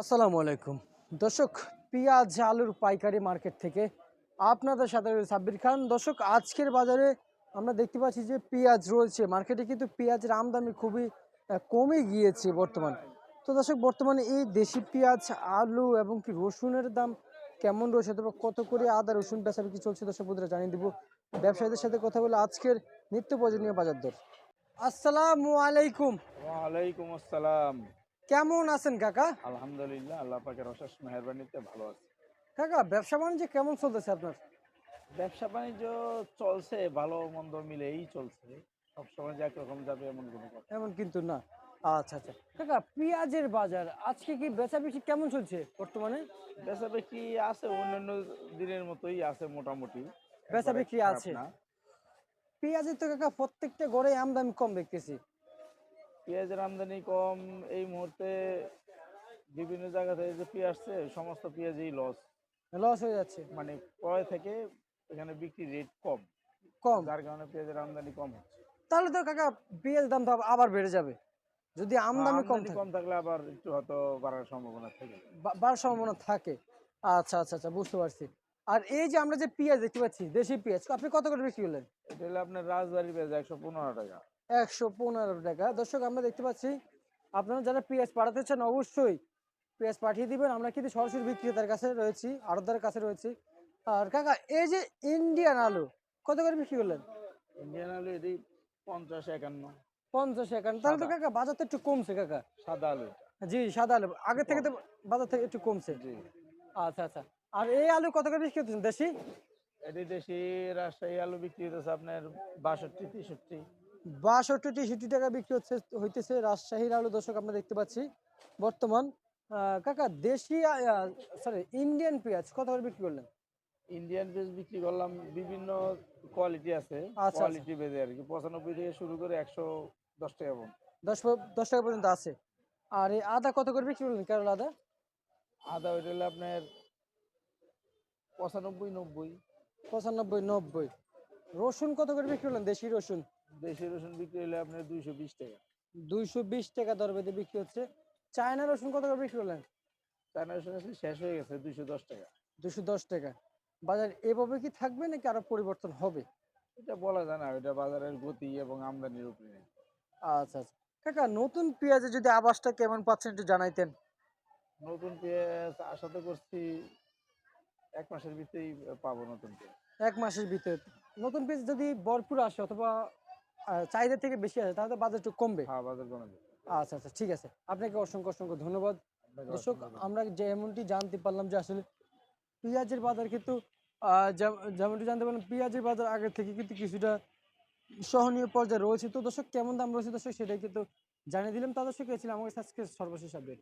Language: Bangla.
আসসালামু আলাইকুম। দর্শক, পেঁয়াজ আলুর পাইকারি মার্কেট থেকে আপনাদের সাথে রয়েছে সাব্বির খান। দর্শক, আজকের বাজারে আমরা দেখতে পাচ্ছি যে পেঁয়াজ রয়েছে। মার্কেটে কিন্তু পেঁয়াজের আমদানি খুবই কমে গিয়েছে বর্তমান। তো দর্শক, বর্তমানে এই দেশি পেঁয়াজ, আলু এবং কি রসুনের দাম কেমন রয়েছে তবে কত করে আদা, রসুন বেচা কি চলছে দর্শক বন্ধুরা জানিয়ে দিব। ব্যবসায়ীদের সাথে কথা বলে আজকের নিত্য প্রয়োজনীয় বাজার দর। আসসালামু আলাইকুম। ওয়ালাইকুম আসসালাম। কেমন আছেন কাকা? আলহামদুলিল্লাহ আল্লাহ পাকের অশেষ মেহরবানিতে ভালো আছে। কাকা ব্যবসা বাণিজ্য কেমন চলতেছে আপনার? ব্যবসা বাণিজ্য চলছে ভালো মন্দ মিলেই চলছে। সবসময় যে একরকম যাবে এমন কোনো কথা এমন কিন্তু না। আচ্ছা আচ্ছা। কাকা পেঁয়াজের বাজার আজকে কি বেচা বিক্রি কেমন চলছে বর্তমানে? বেচা বিক্রি আছে অন্যান্য দিনের মতোই আছে মোটামুটি। বেচা বিক্রি আছে। না। পেঁয়াজের তো কাকা প্রত্যেকটা গড়ে আমদানি কম দেখতেছি। পেঁয়াজের আমদানি কম এই মুহূর্তে বিভিন্ন জায়গা থেকে যে পেঁয়াজ আসছে সমস্ত পেঁয়াজই লস লস হয়ে যাচ্ছে। মানে ক্রয় থেকে এখানে বিক্রি রেট কম। কম। যার কারণে পেঁয়াজের আমদানি কম হচ্ছে। তাহলে তো কাকা পেঁয়াজ দাম তো আবার বেড়ে যাবে। যদি আমদানি কম থাকে। কম থাকলে আবার একটু হয়তো বাড়ার সম্ভাবনা থাকে। বাড়ার সম্ভাবনা থাকে। আচ্ছা আচ্ছা আচ্ছা বুঝতে পারছি। আর এই যে আমরা যে পেঁয়াজ দেখতে পাচ্ছি দেশি পেঁয়াজ আপনি কত করে বিক্রি করলেন? এটা হলো আপনার রাজবাড়ি পেঁয়াজ একশো পনেরো টাকা। একশো পনেরো টাকা। দর্শক আমরা দেখতে পাচ্ছি আপনারা যারা পেঁয়াজ পাঠাতে চান অবশ্যই পেঁয়াজ পাঠিয়ে দিবেন। আমরা কিন্তু সরাসরি বিক্রেতার কাছে রয়েছি আড়তদারের কাছে রয়েছি। আর কাকা এই যে ইন্ডিয়ান আলু কত করে বিক্রি করলেন? ইন্ডিয়ান আলু এটি পঞ্চাশ একান্ন। পঞ্চাশ একান্ন। তাহলে তো কাকা বাজার তো একটু কমছে কাকা। সাদা আলু। জি সাদা আলু। আগে থেকে তো বাজার থেকে একটু কমছে। জি। আচ্ছা আচ্ছা। আর এই আলু কত করে বিক্রি করতেছেন দেশি? এটি দেশি রাজশাহী আলু বিক্রি হতেছে আপনার বাষট্টি তেষট্টি। বাষট্টি তেষট্টি টাকা বিক্রি হচ্ছে হইতেছে রাজশাহীর আলু দর্শক আমরা দেখতে পাচ্ছি। বর্তমান কাকা দেশি সরি ইন্ডিয়ান পেঁয়াজ কত করে বিক্রি করলেন? ইন্ডিয়ান পেঁয়াজ বিক্রি করলাম বিভিন্ন কোয়ালিটি আছে। আচ্ছা। কোয়ালিটি বেঁধে আর কি পঁচানব্বই থেকে শুরু করে একশো দশ টাকা পর্যন্ত। দশ দশ টাকা পর্যন্ত আছে। আর এই আদা কত করে বিক্রি করলেন কেরল আদা? আদা ওইটা হলো আপনার পঁচানব্বই নব্বই। পঁচানব্বই নব্বই। রসুন কত করে বিক্রি করলেন দেশি রসুন? দেশি রসুন বিক্রি হলে আপনার দুইশো বিশ টাকা। দুইশো বিশ টাকা দর বেঁধে বিক্রি হচ্ছে। চায়না রসুন কত করে বিক্রি করলেন? চায়না রসুন আসলে শেষ হয়ে গেছে দুইশো দশ টাকা। দুশো দশ টাকা। বাজার এভাবে কি থাকবে নাকি আরও পরিবর্তন হবে? এটা বলা যায় না এটা বাজারের গতি এবং আমদানির উপরে। আচ্ছা আচ্ছা। কাকা নতুন পেঁয়াজে যদি আবাসটা কেমন পাচ্ছেন একটু জানাইতেন। নতুন পেঁয়াজ আশা তো করছি এক মাসের ভিতরেই পাবো নতুন পেঁয়াজ। এক মাসের ভিতরে। নতুন পেঁয়াজ যদি ভরপুর আসে অথবা চাহিদা থেকে বেশি আছে তাহলে বাজার একটু কমবে। হ্যাঁ বাজার আচ্ছা আচ্ছা ঠিক আছে। আপনাকে অসংখ্য অসংখ্য ধন্যবাদ। দর্শক। আমরা যেমনটি জানতে পারলাম যে আসলে পেঁয়াজের বাজার কিন্তু যেমনটি জানতে পারলাম পেঁয়াজের বাজার আগে থেকে কিন্তু কিছুটা সহনীয় পর্যায়ে রয়েছে। তো দর্শক কেমন দাম রয়েছে দর্শক সেটাই কিন্তু জানিয়ে দিলাম। তা দর্শক এ ছিল আমার কাছে আজকে সর্বশেষ আপডেট